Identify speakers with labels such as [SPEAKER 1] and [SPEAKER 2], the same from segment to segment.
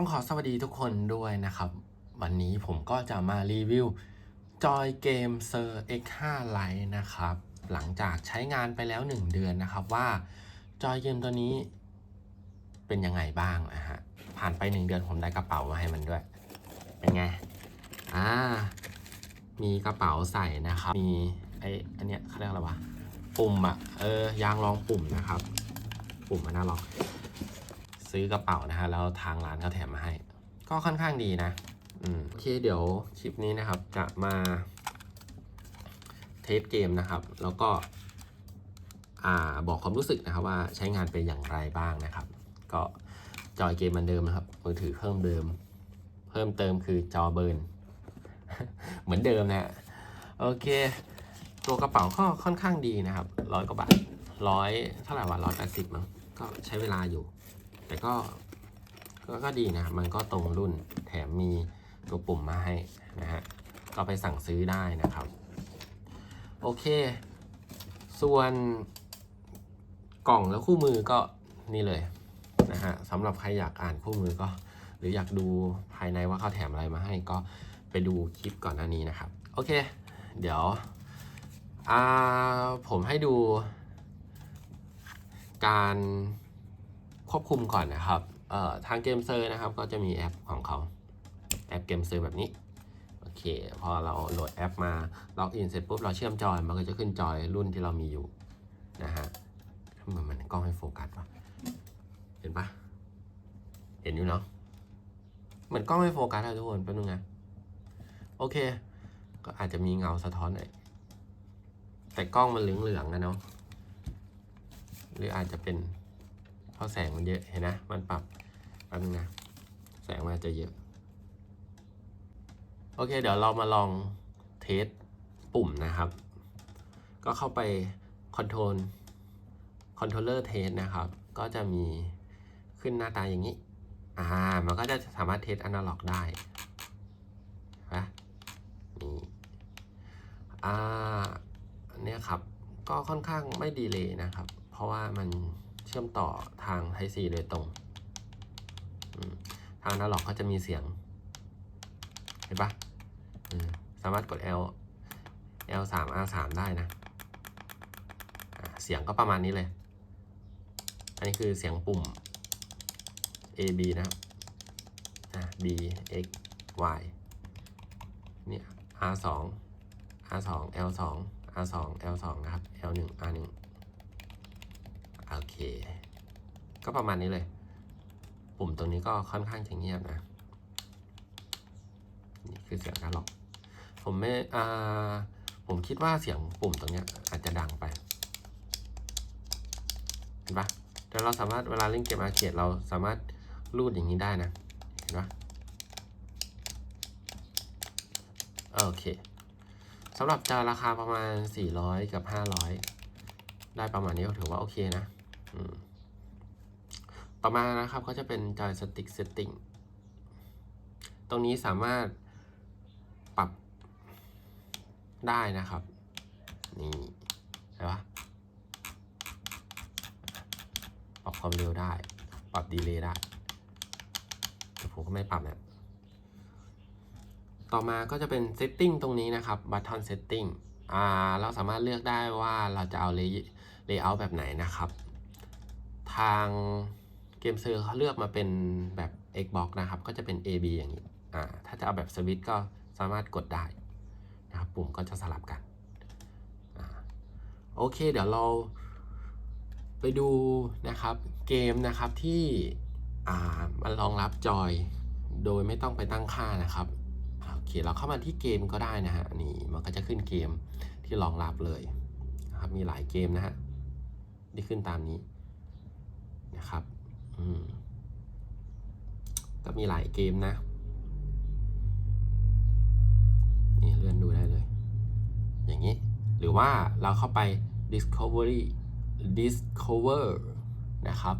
[SPEAKER 1] ต้องขอสวัสดีทุกคนด้วยนะครับ วันนี้ผมก็จะมารีวิวจอยเกมเซอร์ X5 Lite นะครับ หลังจากใช้งานไปแล้ว 1 เดือนนะครับว่าจอยเกมตัวนี้เป็นยังไงบ้างนะฮะ ผ่านไป 1 เดือนผมได้กระเป๋ามาให้มันด้วย เป็นไง อ่า มีกระเป๋าใส่นะครับ มีไออันเนี้ยเขาเรียกอะไรวะ ปุ่มอะเออ ยางรองปุ่มนะครับ ปุ่มมันน่าลอง ซื้อกระเป๋านะฮะแล้วทางร้านเขาแถมมาให้ ก็ค่อนข้างดีนะอืมโอเคเดี๋ยวคลิปนี้นะครับจะมาเทสเกมนะครับ แล้วก็อ่าบอกความรู้สึกนะครับว่าใช้งานเป็นอย่างไรบ้างนะครับ ก็จอยเกมมือนเดิมนะครับมือถือเพิ่มเดิม เพิ่มเติมคือจอเบิร์นเหมือนเดิมนะโอเค ตัวกระเป๋าก็ค่อนข้างดีนะครับร้อยกว่าบาทร้อยเท่าไหร่วะร้อยแปดสิบมั้งก็ใช้เวลาอยู่ แต่ก็ก็ก็ดีนะ มันก็ตรงรุ่นแถมมีตัวปุ่มมาให้นะฮะ ก็ไปสั่งซื้อได้นะครับ โอเค ส่วนกล่องแล้วคู่มือก็นี่เลยนะฮะสำหรับใครอยากอ่านคู่มือก็ หรืออยากดูภายในว่าเขาแถมอะไรมาให้ก็ไปดูคลิปก่อนหน้านี้นะครับ โอเค เดี๋ยวอาผมให้ดูการ ควบคุมก่อนนะครับทางเกมเซอร์นะครับก็จะมีแอปของเขาแอปเกมเซอร์แบบนี้โอเคพอเราโหลดแอปมาล็อกอินเสร็จปุ๊บเราเชื่อมจอยมันก็จะขึ้นจอยรุ่นที่เรามีอยู่นะฮะทำไมมันกล้องให้โฟกัสวะเห็นปะเห็นอยู่เนาะเหมือนกล้องไม่โฟกัสอะทุกคนแป๊บนึงนะโอเค ก็อาจจะมีเงาสะท้อนหน่อยแต่กล้องมันเหลืองๆนะเนาะหรืออาจจะเป็น เพราะแสงมันเยอะเห็นนะ มันปรับแป๊บนึงนะ แสงมันจะเยอะ โอเค เดี๋ยวเรามาลองเทสปุ่มนะครับ ก็เข้าไป Control Controller Test นะครับ ก็จะมีขึ้นหน้าตาอย่างนี้ อ่า มันก็จะสามารถเทสอนาล็อกได้นะนี่อ่าเนี้ยครับ ก็ค่อนข้างไม่ดีเลยนะครับ เพราะว่ามัน เชื่อมต่อทาง Type C โดยตรง ทางนาล็อกก็จะมีเสียง เห็นปะสามารถกด L L 3 R 3 ได้นะ เสียงก็ประมาณนี้เลย อันนี้คือเสียงปุ่ม A B นะครับ B X Y เนี่ย R 2 R 2 L 2 R 2 L 2 นะครับ L 1 R 1 ก็ประมาณนี้เลย ปุ่มตรงนี้ก็ค่อนข้างจะเงียบนะ นี่คือเสียงการล็อก ผมไม่อ่าผมคิดว่าเสียงปุ่มตรงเนี้ยอาจจะดังไป เห็นปะแต่เราสามารถเวลาเล่นเกมอาร์เคดเราสามารถรูดอย่างนี้ได้นะ เห็นปะโอเคสำหรับจอราคาประมาณ 400 กับ 500 ได้ประมาณนี้ก็ถือว่าโอเคนะ ต่อมานะครับก็จะเป็นจอยสติ๊กเซตติ้งตรงนี้สามารถปรับได้นะครับ นี่เห็นปะปรับความเร็วได้ ปรับดีเลย์ได้ แต่ผมก็ไม่ปรับเนี่ยต่อมาก็จะเป็น Setting ตรงนี้นะครับ Button Setting อ่าเราสามารถเลือกได้ว่าเราจะเอา Layout แบบไหนนะครับ ทางเกมเซอร์เขาเลือกมาเป็นแบบ Xbox นะครับ ก็จะเป็น AB อย่างนี้อ่าถ้าจะเอาแบบสวิตช์ก็สามารถกดได้นะครับปุ่มก็จะสลับกันอ่าโอเค เดี๋ยวเราไปดูนะครับเกมนะครับที่อ่ามันรองรับจอยโดยไม่ต้องไปตั้งค่านะครับโอเคเราเข้ามาที่เกมก็ได้นะฮะนี่มันก็จะขึ้นเกมที่รองรับเลยนะครับมีหลายเกมนะฮะที่ขึ้นตามนี้ นะครับอืมก็มีหลายเกมนะ นี่เลื่อนดูได้เลย อย่างนี้ หรือว่าเราเข้าไป discovery discover นะครับ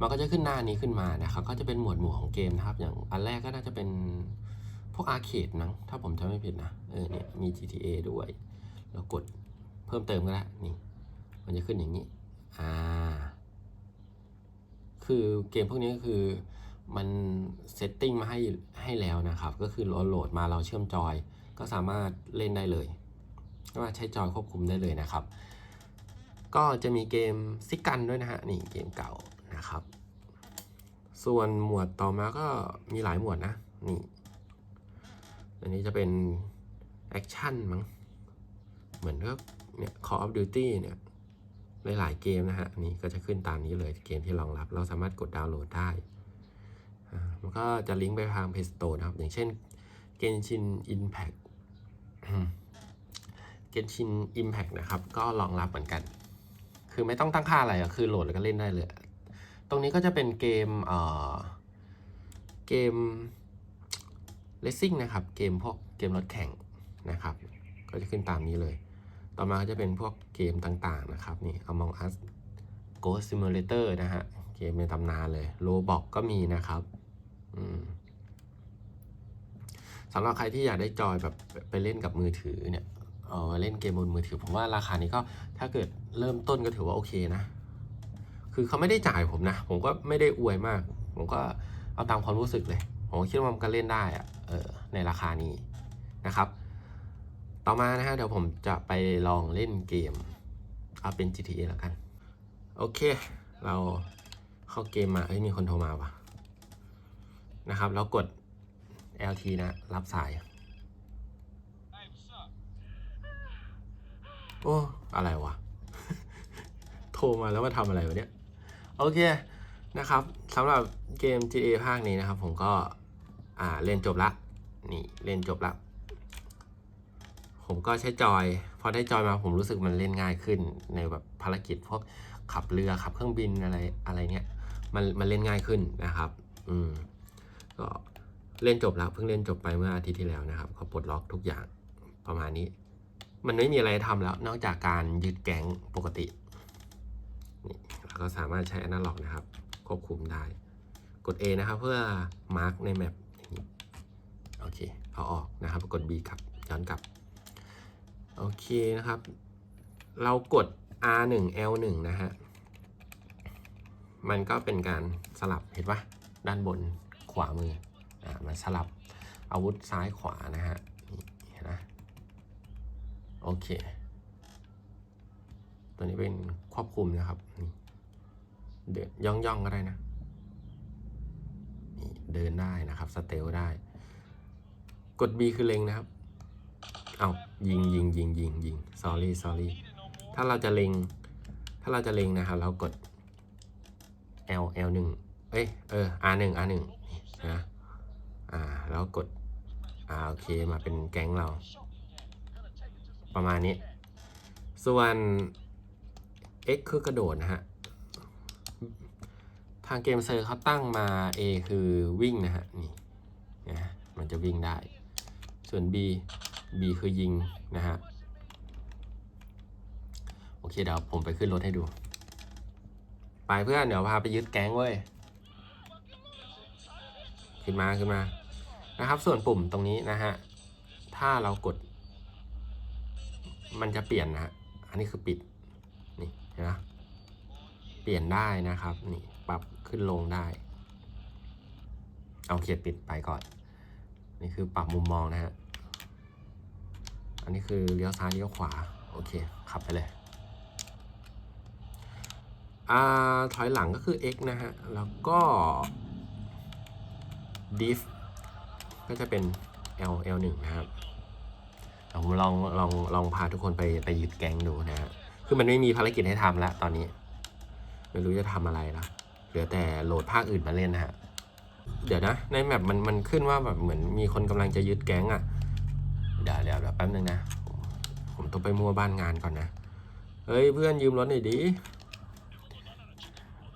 [SPEAKER 1] มันก็จะขึ้นหน้านี้ขึ้นมานะครับ ก็จะเป็นหมวดหมู่ของเกมนะครับ อย่างอันแรกก็น่าจะเป็นพวกอาร์เคดนะถ้าผมจำไม่ผิดนะ เออเนี่ยมี GTA ด้วยแล้วกดเพิ่มเติมก็ได้ นี่ มันจะขึ้นอย่างนี้ อ่า คือเกมพวกนี้ก็คือมันเซตติ้งมาให้ให้แล้วนะครับ ก็คือเราโหลดมาเราเชื่อมจอย ก็สามารถเล่นได้เลยสามารถใช้จอยควบคุมได้เลยนะครับ ก็จะมีเกมซิกันด้วยนะฮะนี่เกมเก่านะครับ ส่วนหมวดต่อมาก็มีหลายหมวดนะนี่อันนี้จะเป็นแอคชั่นมั้งเหมือนกับเนี่ย Call of Duty เนี่ย หลายๆเกมนะฮะนี่ก็จะขึ้นตามนี้เลยเกมที่รองรับ เราสามารถกดดาวน์โหลดได้มันก็จะลิงก์ไปทาง Play Store นะครับ อย่างเช่น Genshin Impact Genshin Impact นะครับ ก็รองรับเหมือนกัน คือไม่ต้องตั้งค่าอะไรอะคือโหลดแล้วก็เล่นได้เลย ตรงนี้ก็จะเป็นเกมเอ่อเกมเลสซิ่งนะครับ เกมพวกเกมรถแข่งนะครับ ก็จะขึ้นตามนี้เลย ต่อมาจะเป็นพวกเกมต่างๆนะครับนี่ Among Us Ghost Simulator นะฮะ เกมในตำนานเลย Roblox ก็มีนะครับสำหรับใครที่อยากได้จอยแบบไปเล่นกับมือถือเนี่ยเอามาเล่นเกมบนมือถือ ผมว่าราคานี้ก็ถ้าเกิดเริ่มต้นก็ถือว่าโอเคนะ คือเขาไม่ได้จ่ายผมนะ ผมก็ไม่ได้อวยมาก ผมก็เอาตามความรู้สึกเลย ผมคิดว่ามันก็เล่นได้อะเออในราคานี้นะครับ ต่อมานะฮะเดี๋ยวผมจะไปลองเล่นเกม เอาเป็น GTA แล้วกัน โอเค เราเข้าเกมมา เอ้ย มีคนโทรมาว่ะ นะครับ แล้วกด LT นะ รับสาย โอ้ อะไรวะ โทรมาแล้วมาทำอะไรวะเนี่ย โอเค นะครับสำหรับเกม GTA ภาคนี้นะครับ ผมก็ อ่า เล่นจบละ นี่ เล่นจบละ ผมก็ใช้จอย พอได้จอยมาผมรู้สึกมันเล่นง่ายขึ้น ในแบบภารกิจพวกขับเรือขับเครื่องบินอะไรอะไรเงี้ยมันมันเล่นง่ายขึ้นนะครับ อืมก็เล่นจบแล้วเพิ่งเล่นจบไปเมื่ออาทิตย์ที่แล้วนะครับก็ปลดล็อกทุกอย่างประมาณนี้ มันไม่มีอะไรทำแล้ว นอกจากการยึดแก๊งปกตินี่เราก็สามารถใช้อนาล็อกนะครับ ควบคุมได้ กด A นะครับเพื่อมาร์กในแมปโอเคเอาออกนะครับ กด B กลับย้อนกลับ โอเคนะครับ เรากด R1 L1 นะฮะ มันก็เป็นการสลับเห็นปะด้านบนขวามือ อ่า มันสลับอาวุธซ้ายขวานะฮะนี่เห็นนะ โอเค ตัวนี้เป็นควบคุมนะครับนี่เดินย่องย่องๆก็ได้นะนี่เดินได้นะครับ สเตลได้ กด B คือเล็งนะครับ เอายิงยิงยิงยิงยิง sorry sorry ถ้าเราจะเล็ง ถ้าเราจะเล็งนะครับ เรากด L L หนึ่งเอ้ย เออ R หนึ่ง R หนึ่งนะ อ่า แล้วกด อ่า โอเค มาเป็นแก๊งเรา ประมาณนี้ ส่วน X คือกระโดดนะฮะ ทางเกมเซอร์เขาตั้งมา A คือวิ่งนะฮะ นี่ นะ มันจะวิ่งได้ ส่วน B B คือยิงนะฮะ โอเคเดี๋ยวผมไปขึ้นรถให้ดู ไปเพื่อนเดี๋ยวพาไปยึดแก๊งเว้ย ขึ้นมาขึ้นมา นะครับ ส่วนปุ่มตรงนี้นะฮะ ถ้าเรากด มันจะเปลี่ยนนะฮะ อันนี้คือปิด นี่เห็นไหมเปลี่ยนได้นะครับ นี่ปรับขึ้นลงได้ เอาเขียดปิดไปก่อน นี่คือปรับมุมมองนะฮะ อันนี้คือเลี้ยวซ้ายเลี้ยวขวา โอเค ขับไปเลยอ่าถอยหลังก็คือ x นะฮะ แล้วก็ diff ก็จะเป็น l l 1นะครับเดี๋ยวผมลองลองลองพาทุกคนไปไปยึดแก๊งดูนะฮะ คือมันไม่มีภารกิจให้ทำแล้วตอนนี้ ไม่รู้จะทำอะไรแล้วเหลือแต่โหลดภาคอื่นมาเล่นนะฮะ เดี๋ยวนะ ในแมปมันมันขึ้นว่าแบบเหมือนมีคนกำลังจะยึดแก๊งอะ่ะ เดี๋ยวเดี๋ยวแป๊บนึงนะ ผมต้องไปมั่วบ้านงานก่อนนะ เฮ้ยเพื่อนยืมรถหน่อยดิ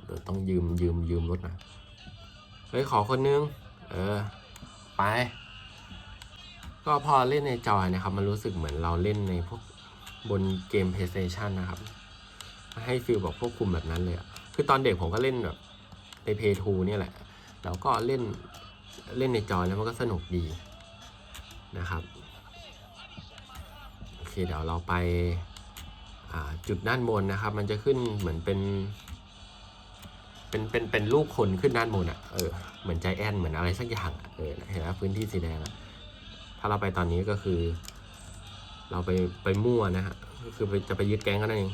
[SPEAKER 1] เดี๋ยวต้องยืมยืมยืมรถนะ เฮ้ยขอคนนึง เออ ไป ก็พอเล่นในจอยนะครับ มันรู้สึกเหมือนเราเล่นในพวกบนเกม PlayStation นะครับ ให้ฟีลแบบควบคุมแบบนั้นเลยอะคือตอนเด็กผมก็เล่นแบบใน Play 2เนี่ยแหละ แล้วก็เล่นเล่นในจอยแล้วมันก็สนุกดีนะครับ เคเดี๋ยวเราไปจุดด้านบนนะครับ มันจะขึ้นเหมือนเป็น เป็นเป็นเป็นรูปคนขึ้นด้านบนอะเออเหมือนใจแอนเหมือนอะไรสักอย่างเออเห็นไหมพื้นที่สีแดงอะถ้าเราไปตอนนี้ก็คือ เราไปไปมั่วนะฮะก็คือไปจะไปยึดแก๊งกันนั่นเอง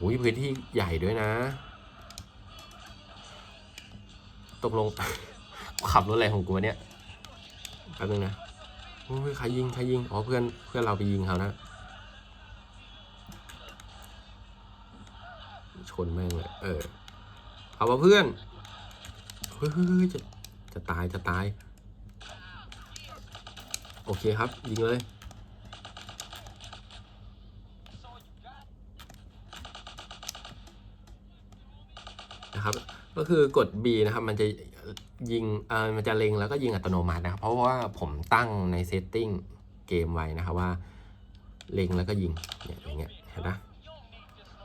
[SPEAKER 1] อุ้ยพื้นที่ใหญ่ด้วยนะ ตกลงขับรถอะไรของกูเนี่ยแป๊บนึงนะ โอ้ยใครยิงใครยิง อ๋อเพื่อนเพื่อนเราไปยิงเขานะ ชนแม่งเลย เออเอาวะเพื่อนเฮ้ยเฮ้ยจะจะตายจะตาย โอเคครับ ยิงเลยนะครับ ก็คือกด B นะครับ มันจะยิงเอ่อมันจะเล็งแล้วก็ยิงอัตโนมัตินะครับ เพราะว่าผมตั้งในเซตติ้งเกมไว้นะครับว่า เล็งแล้วก็ยิงเนี่ยอย่างเงี้ยเห็นปะ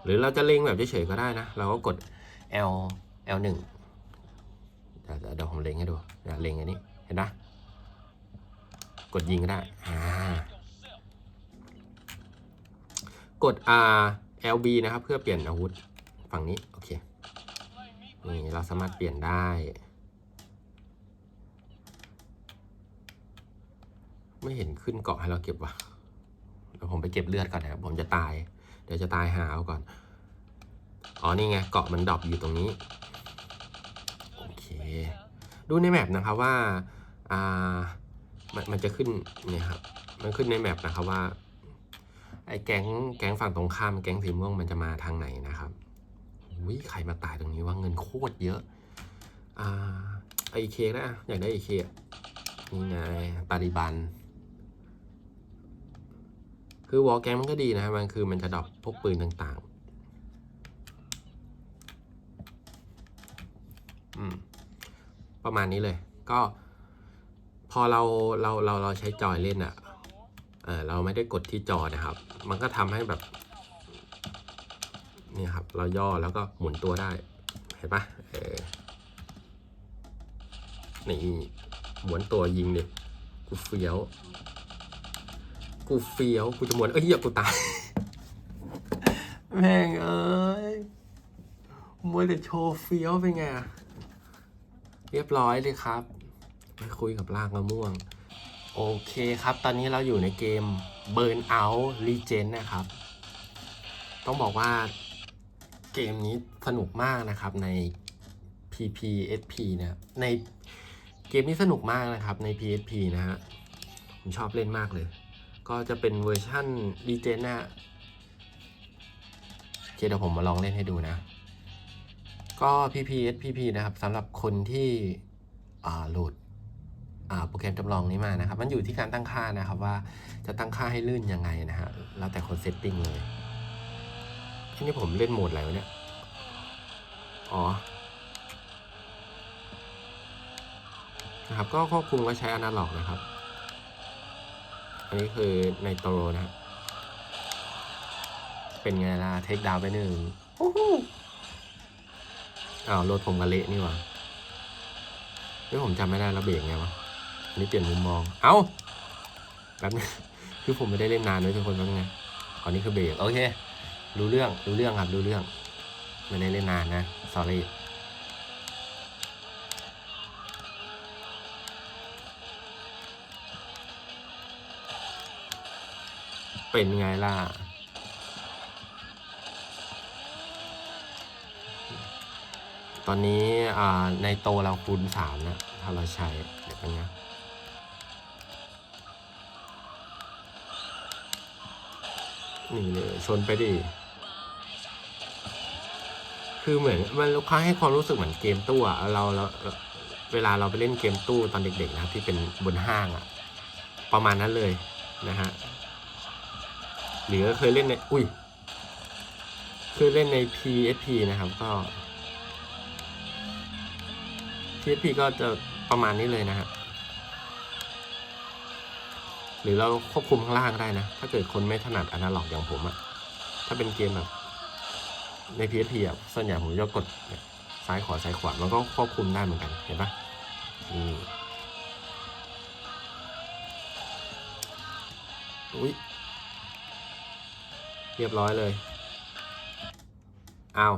[SPEAKER 1] หรือเราจะเล็งแบบเฉยๆก็ได้นะ เราก็กด L L หนึ่งเดี๋ยวเดี๋ยวผมเล็งให้ดูเดี๋ยวเล็งอันนี้เห็นปะกดยิงก็ได้อ่ากด R L B นะครับ เพื่อเปลี่ยนอาวุธฝั่งนี้ โอเค นี่เราสามารถเปลี่ยนได้ ไม่เห็นขึ้นเกาะให้เราเก็บวะเดี๋ยวผมไปเก็บเลือดก่อนนะครับผมจะตาย เดี๋ยวจะตายหาเอาก่อน อ๋อนี่ไงเกาะมันดรอปอยู่ตรงนี้ โอเค ดูในแมปนะครับว่าอ่ามันมันจะขึ้นเนี่ยครับ มันขึ้นในแมปนะครับว่าไอ้แก๊งแก๊งฝั่งตรงข้ามแก๊งสีม่วงมันจะมาทางไหนนะครับ วิใครมาตายตรงนี้ว่าเงินโคตรเยอะ อ่าไอเคนะอยากได้ไอเคนี่ไงตาลิบัน คือวอลแกงมันก็ดีนะมันคือมันจะดรอปพวกปืนต่างๆ อืม ประมาณนี้เลย ก็ พอเราเราเราเราใช้จอยเล่นอะ่ะ เออเราไม่ได้กดที่จอนะครับ มันก็ทำให้แบบ นี่ครับ เราย่อแล้วก็หมุนตัวได้ เห็นปะเออนี่หมุนตัวยิงดิกูเฟี้ยว กูเฟี้ยว กูจะหมุนเอ้ยอย่ากูตาย แม่งเอ้ยมัวแต่โชว์เฟี้ยวเป็นไงอะเรียบร้อยเลยครับ ไปคุยกับลากมะม่วง โอเคครับ ตอนนี้เราอยู่ในเกม Burn Out Legend นะครับ ต้องบอกว่า เกมนี้สนุกมากนะครับใน PPSP นะครับในเกมนี้สนุกมากนะครับใน PSP นะฮะผมชอบเล่นมากเลย ก็จะเป็นเวอร์ชั่น r e g e n นะเคเดี๋ยวผมมาลองเล่นให้ดูนะ ก็ PPSPP นะครับสำหรับคนที่โหลดโปรแกรมจำลองนี้มานะครับ มันอยู่ที่การตั้งค่านะครับว่าจะตั้งค่าให้ลื่นยังไงนะฮะแล้วแต่คนเซตติ้งเลย นี่ผมเล่นโหมดอะไรวะเนี่ย อ๋อ นะครับ ก็ควบคุมก็ใช้อนาล็อกนะครับ อันนี้คือในโตรนะครับเป็นไงล่ะ เทคดาวไปหนึ่งโอ้โหอ้าวรถผมกระเละนี่หว่าเฮ้ยผมจำไม่ได้แล้วเบรกไงวะ อันนี้เปลี่ยนมุมมอง เอ้าแป๊บนึงคือผมไม่ได้เล่นนานเลยทุกคนแป๊บนึงนะอ๋อนี่คือเบรกโอเค รู้เรื่องรู้เรื่องครับรู้เรื่องไม่ได้เล่นนานนะ sorry เป็นไงล่ะ ตอนนี้อ่าในโตเราคูณสามนะ ถ้าเราใช้เดี๋ยวกันนะนี่เลยชนไปดิ คือเหมือนมันลูกค้าให้ความรู้สึกเหมือนเกมตู้อะเราเราเวลาเราไปเล่นเกมตู้ตอนเด็กๆนะที่เป็นบนห้างอะประมาณนั้นเลยนะฮะหรือเคยเล่นในอุ้ยเคยเล่นใน PSP นะครับก็ PSP ก็จะประมาณนี้เลยนะฮะหรือเราควบคุมข้างล่างได้นะ ถ้าเกิดคนไม่ถนัดอนาล็อกอย่างผมอะถ้าเป็นเกมแบบ ใน PSP อะส่วนใหญ่ผมจะกดซ้ายขวาซ้ายขวามันก็ควบคุมได้เหมือนกันเห็นปะนี่อุ้ยเรียบร้อยเลยอ้าว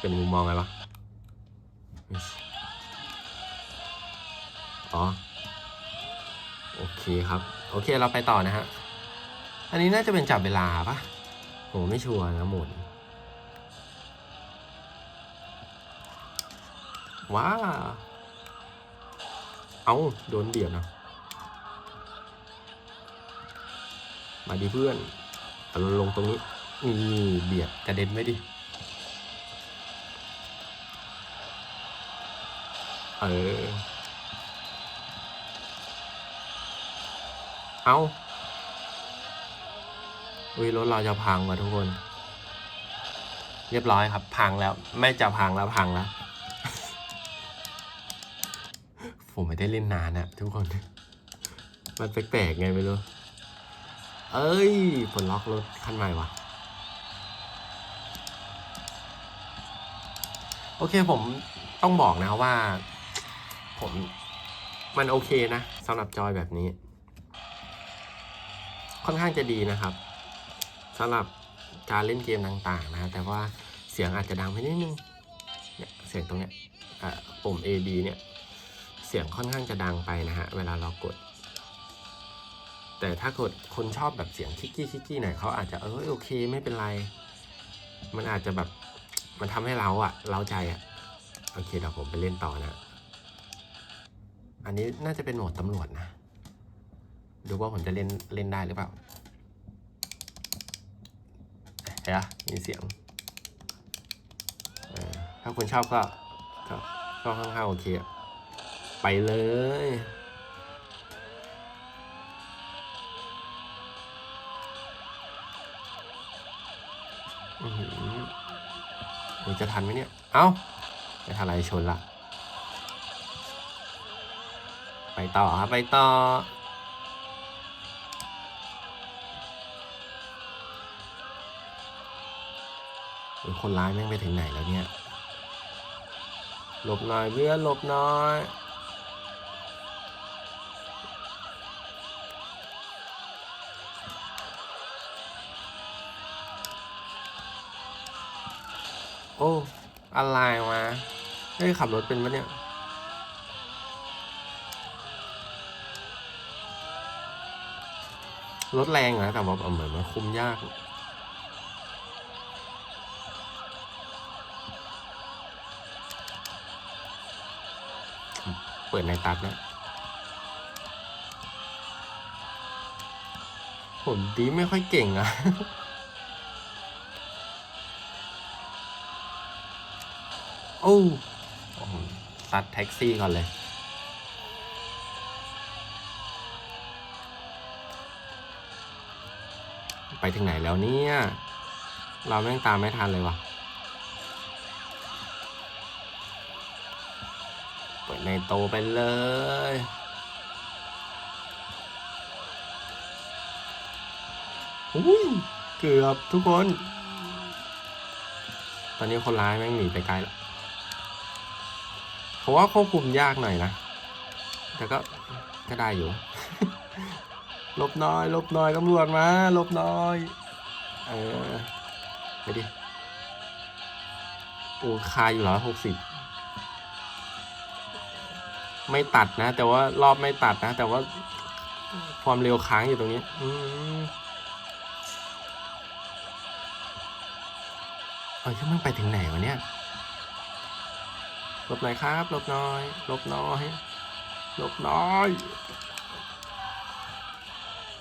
[SPEAKER 1] เป็นมุมมองไงวะอ๋อโอเคครับ โอเคเราไปต่อนะฮะ อันนี้น่าจะเป็นจับเวลาปะ โหไม่ชัวร์นะหมุนว้า เอาโดนเบียดนะ มาดีเพื่อนเอาลงตรงนี้นี่เบียดกระเด็นไม่ดิ เออ เอา อุ้ยรถเราจะพังว่ะทุกคน เรียบร้อยครับ พังแล้ว ไม่จะพังแล้วพังแล้ว ผมไม่ได้เล่นนานอะทุกคน มันแปลกๆไงไม่รู้ เอ้ยปลดล็อกรถคันใหม่ว่ะโอเคผมต้องบอกนะว่า ผมมันโอเคนะสำหรับจอยแบบนี้ ค่อนข้างจะดีนะครับ สำหรับการเล่นเกมต่างๆนะแต่ว่าเสียงอาจจะดังไปนิดนึงเนี่ยเสียงตรงเนี้ยปุ่ม A B เนี่ยเสียงค่อนข้างจะดังไปนะฮะเวลาเรากด แต่ถ้ากดคนชอบแบบเสียงคิกกี้คิกกี้หน่อยเขาอาจจะเออโอเคไม่เป็นไร มันอาจจะแบบมันทำให้เราอะเราใจอะโอเคเดี๋ยวผมไปเล่นต่อนะ อันนี้น่าจะเป็นโหมดตำรวจนะ ดูว่าผมจะเล่นเล่นได้หรือเปล่า เห็นปะมีเสียง ถ้าคุณชอบก็ก็ก็ค่อนข้างโอเคอะไปเลยอือหือโอ้ยจะทันไหมเนี่ย เอ้าไม่ทันอะไรชนละ ไปต่อครับ ไปต่อ คนร้ายแม่งไปถึงไหนแล้วเนี่ย หลบหน่อยเพื่อนหลบหน่อยโอ้อะไรวะเฮ้ยขับรถเป็นปะเนี่ย รถแรงนะแต่ว่าเหมือนมันคุมยากิดในตัดนะผมดีไม่ค่อยเก่งอะโอ้ตัดแท็กซี่ก่อนเลยไปถึงไหนแล้วเนี่ย เราแม่งตามไม่ทันเลยวะเปิด ในโตไปเลย อุ้ย เกือบทุกคน ตอนนี้คนร้ายแม่งหนีไปไกลแล้วผมว่าควบคุมยากหน่อยนะ แต่ก็ ก็ได้อยู่ ลบหน้อย ลบหน่อยตำรวจมา ลบหน้อย เออ ไปดิ โอ้คาอยู่ร้อยหกสิบ ไม่ตัดนะ แต่ว่ารอบไม่ตัดนะ แต่ว่าความเร็วค้างอยู่ตรงนี้ อืมเอ้ยมันไปถึงไหนวะเนี่ยลบหน่อยครับ ลบน่อย ลบน่อย ลบน่อย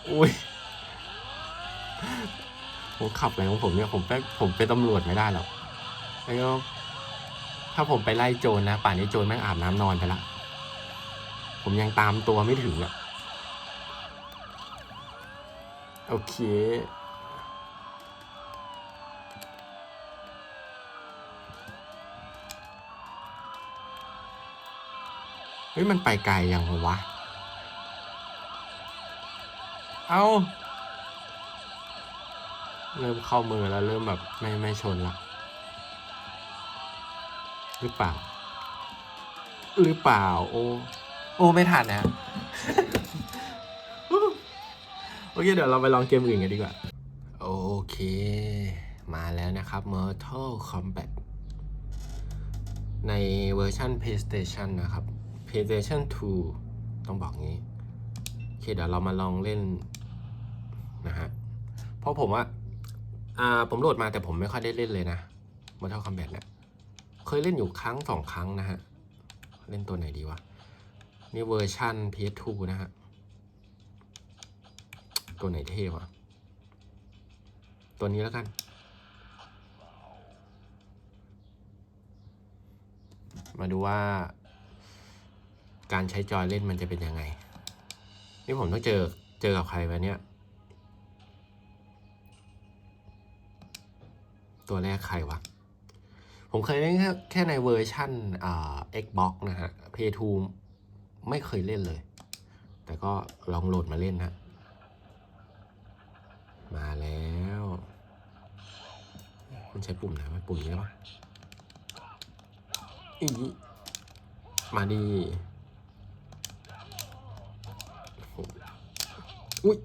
[SPEAKER 1] อุ้ย ผมขับอะไรของผมเนี่ย ผมเป็นผมเป็นตำรวจไม่ได้หรอกแล้วถ้าผมไปไล่โจรนะป่านนี้โจรแม่งอาบน้ำนอนไปละ ผมยังตามตัวไม่ถึงอะโอเค เฮ้ย มันไปไกลยังวะ เอาเริ่มเข้ามือแล้วเริ่มแบบไม่ไม่ชนละหรือเปล่า หรือเปล่า โอ้ โอ้ไม่ทันนะ โอเค เดี๋ยวเราไปลองเกมอื่นกันดีกว่า โอเค มาแล้วนะครับ Mortal Kombat ในเวอร์ชัน PlayStation นะครับ PlayStation 2 ต้องบอกงี้ โอเค เดี๋ยวเรามาลองเล่นนะฮะ เพราะผมว่าอ่า ผมโหลดมาแต่ผมไม่ค่อยได้เล่นเลยนะ Mortal Kombat เนี่ย เคยเล่นอยู่ครั้งสองครั้งนะฮะ เล่นตัวไหนดีวะ นี่เวอร์ชัน PS2 นะฮะ ตัวไหนเท่วะ ตัวนี้แล้วกัน มาดูว่า การใช้จอยเล่นมันจะเป็นยังไง นี่ผมต้องเจอ เจอกับใครวะเนี่ย ตัวแรกใครวะผมเคยเล่นแค่ในเวอร์ชั่นอ่า Xbox นะฮะ Play 2 ไม่เคยเล่นเลย แต่ก็ลองโหลดมาเล่นนะ มาแล้วคุณใช้ปุ่มไหนวะปุ่มนี้ปะอีมาดีอุ้ย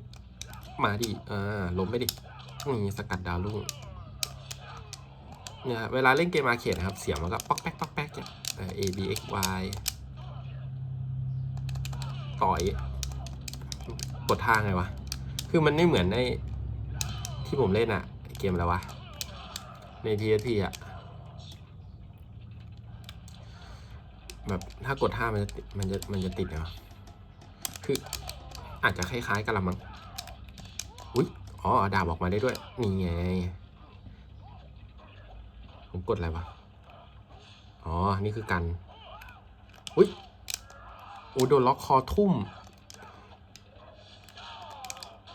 [SPEAKER 1] มาดิอ่าล้มไปดิ นี่สกัดดาวลุ่งเนี่ย เวลาเล่นเกมอาร์เคดนะครับ เสียงมันก็ป๊อกแป๊กป๊อกแป๊กเนี่ย A B X Y ต่อยกดท่าไงวะ คือมันไม่เหมือนในที่ผมเล่นอะเกมอะไรวะ ใน PSP อะแบบถ้ากดท่ามันจะมันจะมันจะติดเหรอคืออาจจะคล้ายๆกันละมั้ง อุ้ยอ๋อดาบออกมาได้ด้วย นี่ไง ผมกดอะไรวะ อ๋อ นี่คือกัน อุ้ย โอ้โดนล็อกคอทุ่ม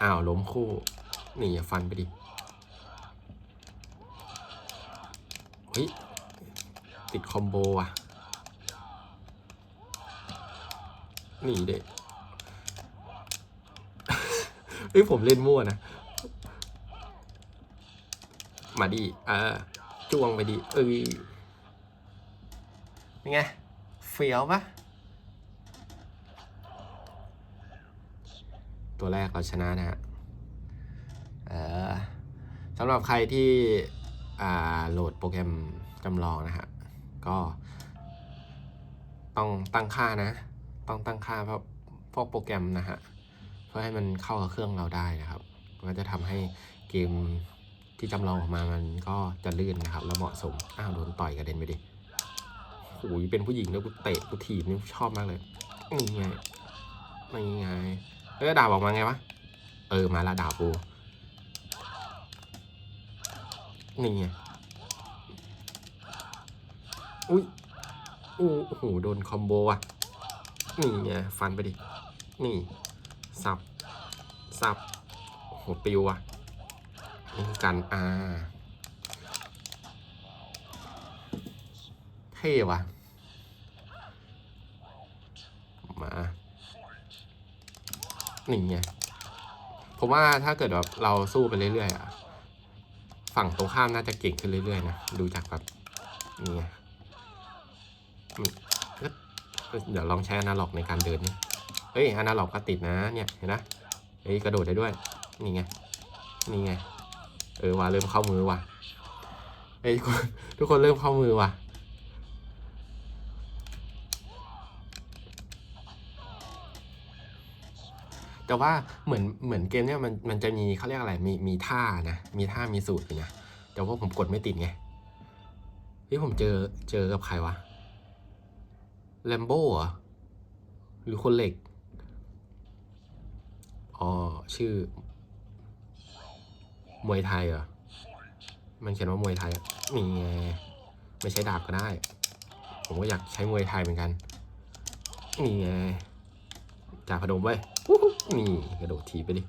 [SPEAKER 1] อ้าวล้มคู่นี่อย่าฟันไปดิ เฮ้ย ติดคอมโบว่ะ นี่เด็กเฮ้ย ผมเล่นมั่วนะ มาดิอ่าจ้วงไปดิ เอ้ยเป็นไง เฟี้ยวปะ ตัวแรกเราชนะนะฮะเออสำหรับใครที่อ่าโหลดโปรแกรมจำลองนะฮะก็ ต้องตั้งค่านะ ต้องตั้งค่าพวกพวกโปรแกรมนะฮะเพื่อให้มันเข้ากับเครื่องเราได้นะครับก็จะทำให้เกมที่จำลองออกมามันก็จะลื่นนะครับ แล้วเหมาะสม อ้าวโดนต่อยกระเด็นไปดิโอ้ยเป็นผู้หญิงแล้วกูเตะกูถีบนี่ชอบมากเลยนี่ไงนี่ไง เออดาบออกมาไงวะ เออมาละดาบกูนี่ไง อุ้ยอู้โอ้โหโดนคอมโบอะ นี่ไงฟันไปดิ นี่ สับ สับโหปิวอะนี่กัน อ่า เท่ว่ะ มา นี่ไงผมว่าถ้าเกิดแบบเราสู้ไปเรื่อยๆอะฝั่งตรงข้ามน่าจะเก่งขึ้นเรื่อยๆนะดูจากแบบนี่ไงเดี๋ยวลองใช้อนาล็อกในการเดินนี่เฮ้ยอนาล็อกก็ติดนะเนี่ยเห็นนะเฮ้ยกระโดดได้ด้วยนี่ไงนี่ไงเออว่ะเริ่มเข้ามือว่ะเฮ้ยทุกคนทุกคนเริ่มเข้ามือว่ะ แต่ว่าเหมือนเหมือนเกมเนี้ยมันมันจะมีเขาเรียกอะไรมีมีท่านะมีท่ามีสูตรอยู่นะแต่ว่าผมกดไม่ติดไงเฮ้ยผมเจอเจอกับใครวะแลมโบ้เหรอหรือคนเหล็กอ๋อชื่อ มวยไทยเหรอมันเขียนว่ามวยไทยอะนี่ไงไม่ใช้ดาบก็ได้ ผมก็อยากใช้มวยไทยเหมือนกันนี่ไงจ่าพนมไว้ นี่กระโดดทีบไปดิ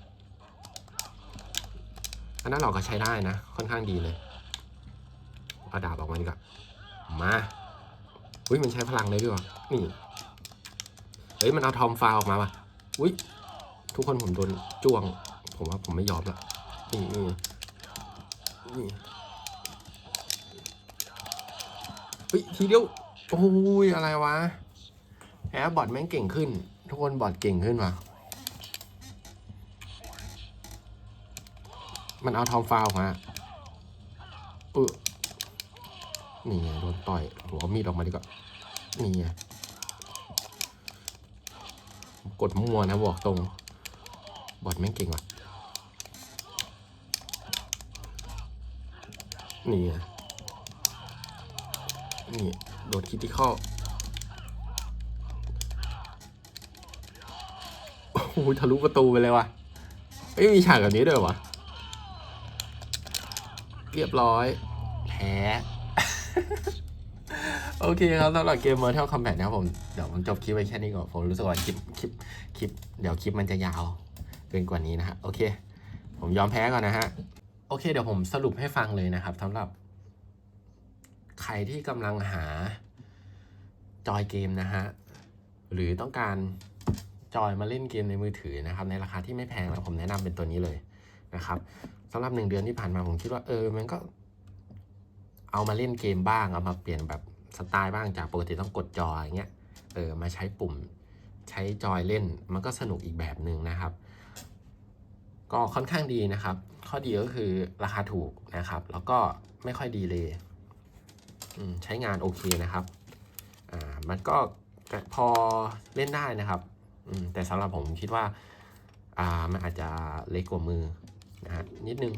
[SPEAKER 1] อันนั้นเราก็ใช้ได้นะ ค่อนข้างดีเลยเอาดาบออกมาดีกว่า มาอุ้ยมันใช้พลังเลยด้วยวะนี่เฮ้ยมันเอาทอมฟาวออกมาว่ะอุ้ยทุกคนผมโดนจ้วง ผมว่าผมไม่ยอมละนี่นี่นี่เฮ้ยทีเดียวโอ้ยอะไรวะแอร์บอทแม่งเก่งขึ้น ทุกคนบอทเก่งขึ้นว่ะ มันเอาทอมฟาวมาเออนี่ไงโดนต่อยหัวมีดออกมาดีกว่านี่ไงกดมั่วนะบอกตรง บอดแม่งเก่งว่ะ นี่ไงนี่ โดดคิดที่ข้อโอ้โหทะลุประตูไปเลยว่ะเอ้ยมีฉากแบบนี้ด้วยวะ รียบร้อย แพ้ โอเคครับสำหรับเกม Mortal Kombat นะครับผม เดี๋ยวผมจบคลิปไว้แค่นี้ก่อน ผมรู้สึกว่าคลิปคลิปคลิป เดี๋ยวคลิปมันจะยาวเกินกว่านี้นะฮะ โอเค ผมยอมแพ้ก่อนนะฮะ โอเค เดี๋ยวผมสรุปให้ฟังเลยนะครับสำหรับ ใครที่กำลังหาจอยเกมนะฮะ หรือต้องการจอยมาเล่นเกมในมือถือนะครับ ในราคาที่ไม่แพงนะผมแนะนำเป็นตัวนี้เลย นะครับสำหรับหนึ่งเดือนที่ผ่านมาผมคิดว่าเออมันก็เอามาเล่นเกมบ้างเอามาเปลี่ยนแบบสไตล์บ้างจากปกติต้องกดจอยอย่างเงี้ยเออมาใช้ปุ่มใช้จอยเล่นมันก็สนุกอีกแบบหนึ่งนะครับ ก็ค่อนข้างดีนะครับ ข้อดีก็คือราคาถูกนะครับ แล้วก็ไม่ค่อยดีเลยใช้งานโอเคนะครับอ่ามันก็พอเล่นได้นะครับแต่สำหรับผมคิดว่าอ่ามันอาจจะเล็กกว่ามือ นะฮะนิดนึง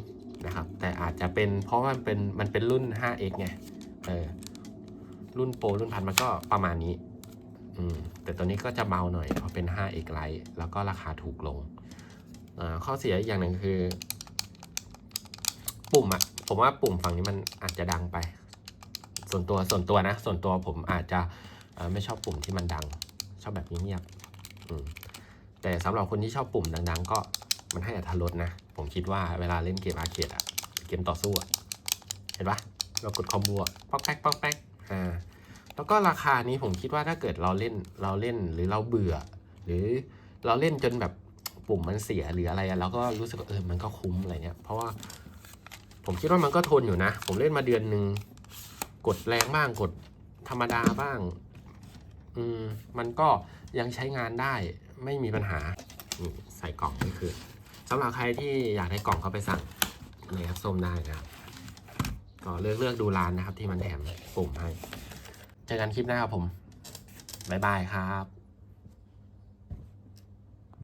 [SPEAKER 1] นะครับ แต่อาจจะเป็นเพราะว่ามันเป็นมันเป็นรุ่น 5x ไงเออรุ่นโปรรุ่นพันมันก็ประมาณนี้อืมแต่ตัวนี้ก็จะเบาหน่อยเพราะเป็น 5x Lite แล้วก็ราคาถูกลงอ่าข้อเสียอีกอย่างหนึ่งคือ ปุ่มอะผมว่าปุ่มฝั่งนี้มันอาจจะดังไป ส่วนตัวส่วนตัวนะ ส่วนตัวผมอาจจะเอ่อไม่ชอบปุ่มที่มันดัง ชอบแบบเงียบๆอืมแต่สำหรับคนที่ชอบปุ่มดัง ๆ ก็มันให้อัตรสนะ ผมคิดว่าเวลาเล่นเกมอาร์เคดอะเกมต่อสู้อะเห็นปะเรากดคอมโบอะป๊อกแป๊กป๊อกแป๊กอ่าแล้วก็ราคานี้ผมคิดว่าถ้าเกิดเราเล่นเราเล่นหรือเราเบื่อ หรือเราเล่นจนแบบปุ่มมันเสียหรืออะไรอะเราก็รู้สึกเออมันก็คุ้มอะไรเงี้ยเพราะว่า ผมคิดว่ามันก็ทนอยู่นะ ผมเล่นมาเดือนหนึ่งกดแรงบ้างกดธรรมดาบ้าง อืมมันก็ยังใช้งานได้ไม่มีปัญหาใส่กล่องนี่คือ สำหรับใครที่อยากได้กล่องเขาไปสั่งในแอปส้มได้นะครับก็เลือกเลือกดูร้านนะครับที่มันแถมปุ่มให้ เจอกันคลิปหน้าครับผม บ๊ายบายครับ